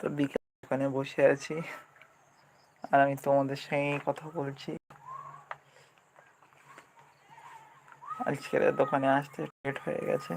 তো বিকেল দোকানে বসে আছি। আর আমি তোমাদের সঙ্গে কথা বলছি। আজকের দোকানে আসতে লেট হয়ে গেছে।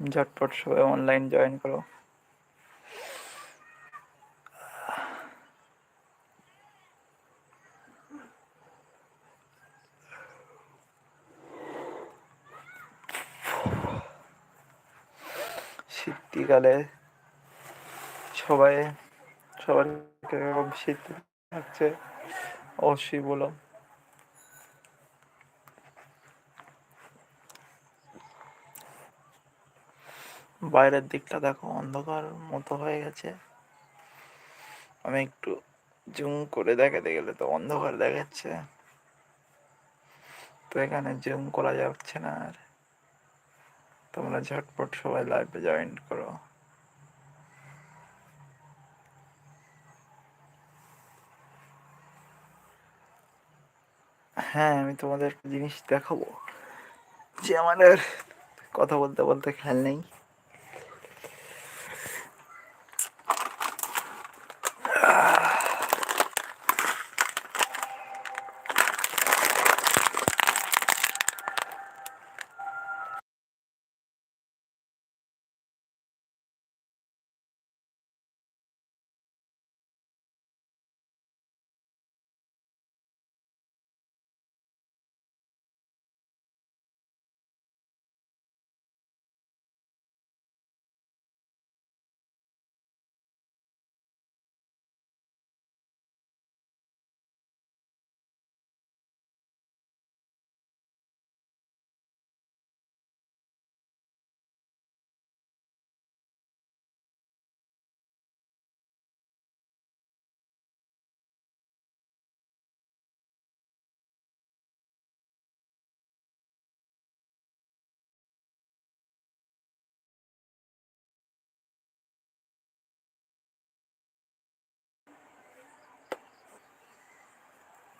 ঝটপট সবাই অনলাইন জয়েন করো। শীতকালে সবাই কীরকম শীত লাগছে অবশ্যই বলো। বাইরের দিকটা দেখো, অন্ধকার মতো হয়ে গেছে। আমি একটু জুম করে দেখাতে গেলে তো অন্ধকার দেখাচ্ছে। তো এখানে জুম করা যাচ্ছে না আর। তোমরা ঝটপট সবাই লাইভে জয়েন করো। হ্যাঁ আমি তোমাদের একটা জিনিস দেখাবো। যে আমাদের কথা বলতে বলতে খেয়াল নেই।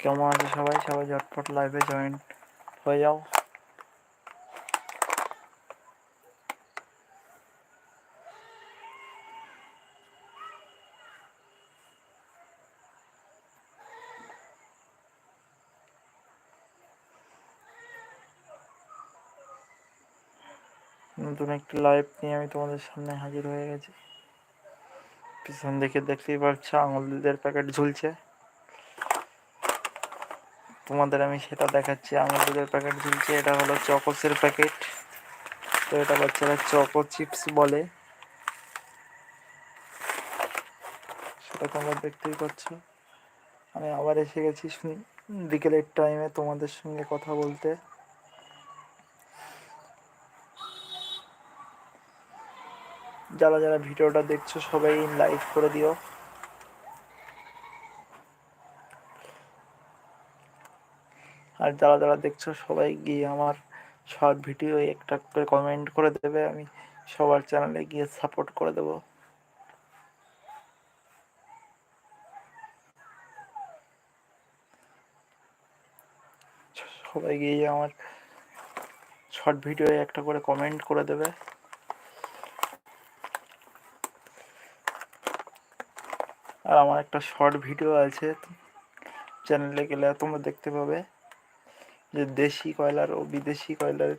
কেমন আছে সবাই? সবাই ঝটপট লাইভে জয়েন হয়ে যাও। নতুন একটি লাইভ নিয়ে আমি তোমাদের সামনে হাজির হয়ে গেছি। পিছন দিকে দেখতেই পাচ্ছ আঙুল দুধের প্যাকেট ঝুলছে। তোমাদের আমি সেটা দেখাচ্ছি। আঙুল দুধের প্যাকেট ঝুলছে এটা হলো চকোসের প্যাকেট তো এটা বাচ্চারা চকো চিপস বলে। সেটা তোমরা দেখতেই পাচ্ছ। আমি আবার এসে গেছি বিকেলের টাইমে তোমাদের সঙ্গে কথা বলতে। যারা যারা ভিডিওটা দেখছ, সবাই লাইক করে দিও। আর যারা যারা দেখছ সবাই গিয়ে আমার শর্ট ভিডিও একটা করে কমেন্ট করে দেবে, আমি সবার চ্যানেলে গিয়ে সাপোর্ট করে দেবো। সবাই গিয়ে আমার শর্ট ভিডিও একটা করে কমেন্ট করে দেবে। আর আমার একটা শর্ট ভিডিও আছে চ্যানেলে গেলে তোমরা দেখতে পাবে। যে দেশি কয়লার ও বিদেশি কয়লার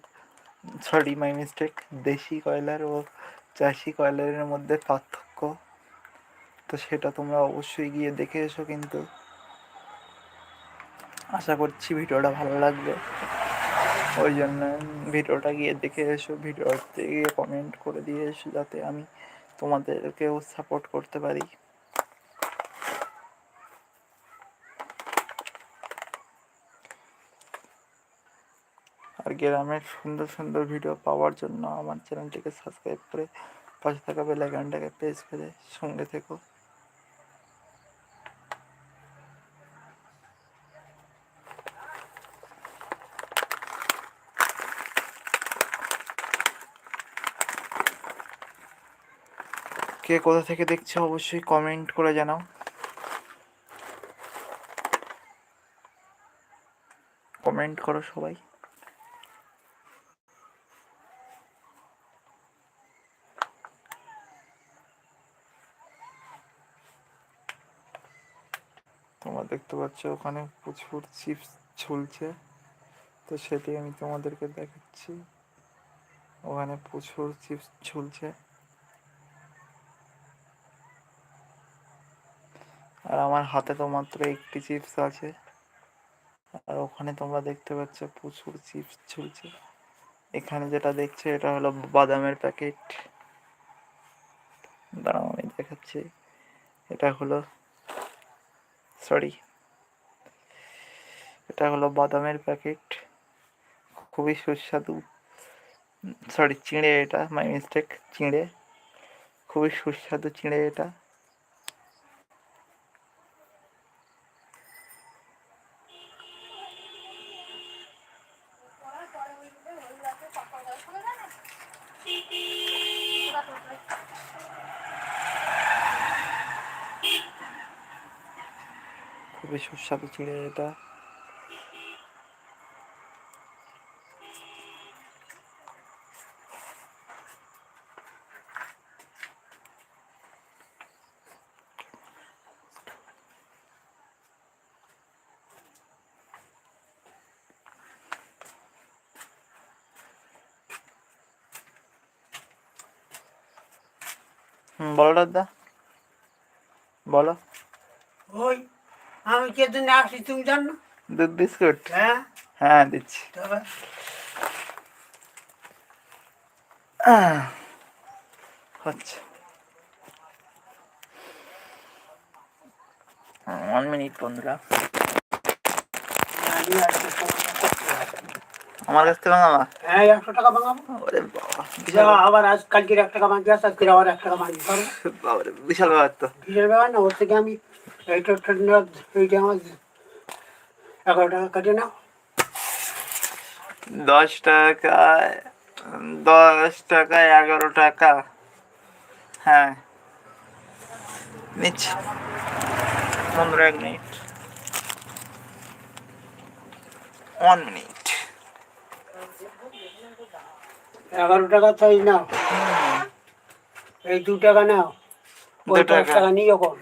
সরি মাই মিস্টেক দেশি কয়লার ও চাষি কয়লারের মধ্যে পার্থক্য? তো সেটা তোমরা অবশ্যই গিয়ে দেখে এসো কিন্তু। আশা করছি ভিডিওটা ভালো লাগবে। ওই জন্য ভিডিওটা গিয়ে দেখে এসো, ভিডিওতে গিয়ে কমেন্ট করে দিয়ে এসো যাতে আমি তোমাদেরকেও সাপোর্ট করতে পারি। আর গ্রামের সুন্দর সুন্দর ভিডিও পাওয়ার জন্য আমার চ্যানেলটিকে সাবস্ক্রাইব করে পাশে থাকা বেল আইকনটাকে প্রেস করে সঙ্গে থেকো। কে কোথা থেকে দেখছ অবশ্যই কমেন্ট করে জানাও। কমেন্ট করো সবাই। দেখতে পাচ্ছ, ওখানে প্রচুর চিপস ঝুলছে। তো সেটি আমি তোমাদেরকে দেখাচ্ছি। ওখানে প্রচুর চিপস ঝুলছে। আর আমার হাতে তো মাত্র একটি চিপস আছে। আর ওখানে তোমরা দেখতে পাচ্ছ, প্রচুর চিপস ঝুলছে। এখানে যেটা দেখছ, এটা হলো বাদামের প্যাকেট। দাঁড়াও, আমি দেখাচ্ছি। এটা হলো সরি এটা হলো বাদামের প্যাকেট খুবই সুস্বাদু। সরি চিঁড়ে এটা মাই মিস্টেক চিঁড়ে। খুবই সুস্বাদু চিঁড়ে এটা। খুবই সুস্বাদু চিঁড়ে এটা হুম বলো দাদা বলো ওই আমি কে জন্য আসছি তুমি জানো? দুধ বিস্কুট। হ্যাঁ? হ্যাঁ দিচ্ছি। হচ্ছে। ওয়ান মিনিট বন্ধুরা। হবে। আমার কাছ থেকে মামা হ্যাঁ একশো টাকা ওরে বাবা আবার আজ কালকের এক টাকা আসে আজকে আবার এক টাকা মাঝে বিশাল ব্যাপার তো। বিশাল ব্যাপার না ওর থেকে আমি এইটা ঠান্ডা এইটা আমার এগারো টাকা কাটে নাও। দশ টাকায় দশ টাকায় এগারো টাকা। হ্যাঁ। নিচ্ছি। পনেরো এক মিনিট। One minute. এগারো টাকা চাই নাও। এই দু টাকা নাও। টাকা। টাকা নিয়ে যখন।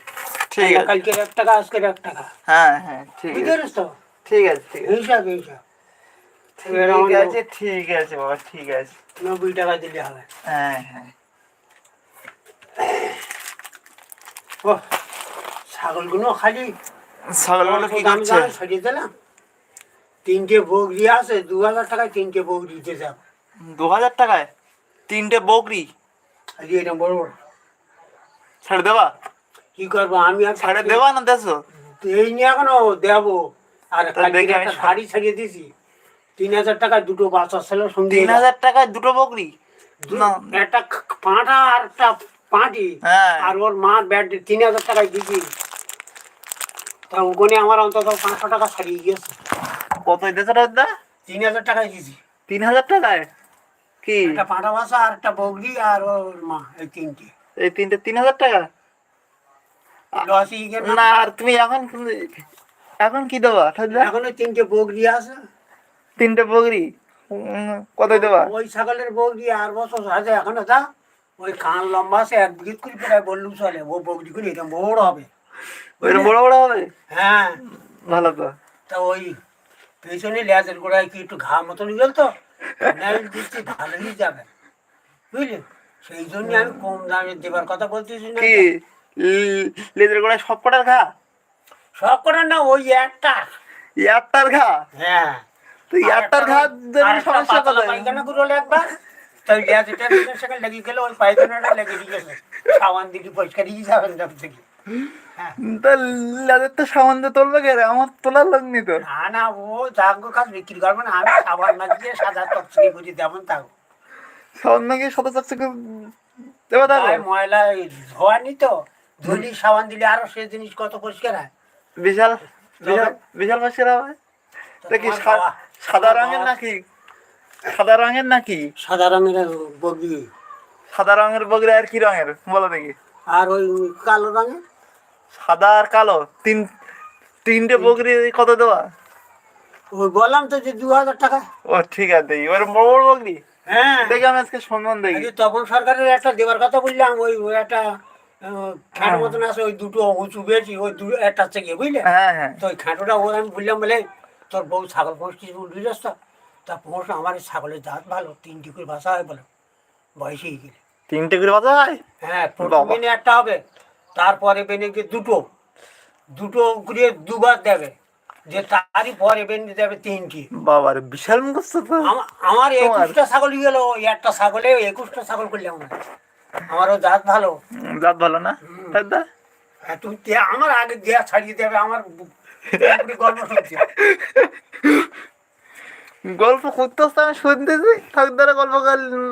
ঠিক আছে। কালকের এক টাকা আজকের এক টাকা। হ্যাঁ হ্যাঁ ঠিক আছে। তো ঠিক আছে ঠিক আছে। হিসাব হিসাব। ঠিক আছে ঠিক আছে বাবা ঠিক আছে। নব্বই টাকা দিলে হবে। হ্যাঁ হ্যাঁ। ও ছাগলগুলো খালি ছাগলগুলো কি করছে সরিয়ে দিলাম? তিনটে বগরি আছে দু হাজার টাকায় তিনটে বগরি দিতে যাব। দু হাজার টাকায়? তিনটে বকরি? আজকে এটা বড় বড়। ছেড়ে দেবা? কি করব? আমি আর ছেড়ে দেবা না দেশো এই নিয়ে এখনও দেবো। আর কালকে একটা শাড়ি ছাড়িয়ে দিছি। তিন হাজার টাকায় দুটো বাচ্চা ছিল সঙ্গে তিন হাজার টাকায় দুটো বকরি? একটা পাঁঠা আর একটা পাঁটি হ্যাঁ। আর ওর মা ব্যাট তিন হাজার টাকায় দিছি। তা ওখানে আমার অন্তত পাঁচশো টাকা ছাড়িয়ে গিয়েছে। কত দাদা তিন হাজার টাকায় দিছি। তিন হাজার টাকায়? কি? একটা পাঁঠা বাসা আর একটা বগরি আর ওর মা এই তিনটে। এই তিনটে তিন হাজার টাকা? না আর তুমি এখন এখন কি? দেবা এখন তিনটে বগরি আছে তিনটে উম, কত দেবা ওই ছাগলের বগরি আর বছর আছে এখনও ওই কান লম্বা আছে এক বিঘিত করে প্রায় চলে ও বগরি করে এটা বড় হবে ওই বড় বড় হবে হ্যাঁ ভালো তো তা ওই পেছনে লেজের গোড়ায় কি একটু ঘা মতন গেল তো দিচ্ছি ভালোই যাবে বুঝলি সেই জন্য আমি কম দামে দেবার কথা বলতেছি না লেজের গোড়ায় সব কটার ঘা? সব করে না ওই একটা। ইয়ারটার ঘা? হ্যাঁ। তো ইয়ারটার ঘা সমস্যা কোথায়? পায়খানা একবার তাই লেজ এটা লেগে গেলে ওই পায়খানাটা লেগে গেছে সাবান দিকে পরিষ্কার দিয়ে যাবেন থেকে। হ্যাঁ। তা লেজের তো সামান্য তুলবে কে আমার তোলার লোক নি তো না না ও যাগ্য কাজ বিক্রি করবে না আমি সাবান মাখিয়ে সাদা টকচকে করে দেবেন তাও। সামান্য কি শত চাকচকে দেবা তাহলে? ময়লা ধোয়া নি তো। ধুলি সাবান দিলে আরও সে জিনিস কত পরিষ্কার হয়? বিশাল? বিশাল? বিশাল তো দেখি তোমার সাদা রঙের নাকি? সাদা রঙের নাকি? সাদা রঙের বগি সাদা রঙের বগরি আর কি রঙের? বলো দেখি। আর ওই কালো রঙের? সাদা আর কালো? তিন তিনটে বগরি কত দেওয়া? ওই বললাম তো যে দু হাজার টাকা। ও ঠিক আছে এবার বড় বড় বগরি? হ্যাঁ। দেখি আমি আজকে সন্ধান দেখি। তপন সরকারের একটা দেওয়ার কথা বললাম ওই ওই একটা খাটো মতন আছে ওই দুটো উঁচু বেশি ওই দুটো একটা থেকে বুঝলে? হ্যাঁ হ্যাঁ। তো ওই খাটোটা ওর আমি বললাম বলে তোর বউ ছাগল বুঝলি তো? তা পোষ আমার ছাগলের জাত ভালো তিনটি করে বাসা হয় বলে বয়সে গেলে। তিনটে করে বাজা হয়? হ্যাঁ প্রথম। একটা হবে তারপরে বেনে গিয়ে দুটো। দুটো করে দুবার দেবে যে তারই পরে বেনে দেবে তিনটি। বাবার বিশাল আমার? একুশটা ছাগল গেল একটা ছাগলে একুশটা ছাগল করলাম না আমারও জাত ভালো। জাত ভালো না? দাদা তুমি আমার আগে দেয়া ছাড়িয়ে দেবে আমার গল্প শুনছি। গল্প করতে আমি শুনতেছি। ঠাকুরদারা গল্প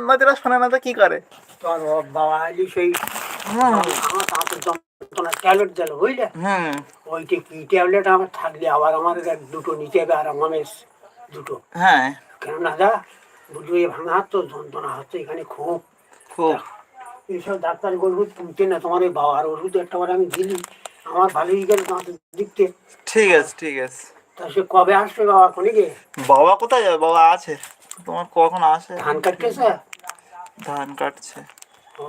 মাঝেরা শোনে না তো কি করে? তোর বাবা আলি সেই ট্যাবলেট দিল বুঝলে? হুম। ওইটা কি ট্যাবলেট আমার থাকলে আবার আমার দুটো নিচে যাবে আর আমার দুটো। হ্যাঁ। কেন না দা বুঝলো ভাঙা হাত তো যন্ত্রণা হচ্ছে এখানে খুব খুব। এইসব ডাক্তার ওষুধ তুলছে না তোমার এই বাবার ওষুধ একটা বার আমি দিলি আমার ভালোই গেল দাঁতের দিকতে। ঠিক আছে ঠিক আছে। তা সে কবে আসবে বাবা কোনে গে বাবা কোথায় যাবে? বাবা আছে। তোমার কখন আসে? ধান কাটতেছে? ধান কাটছে। ও।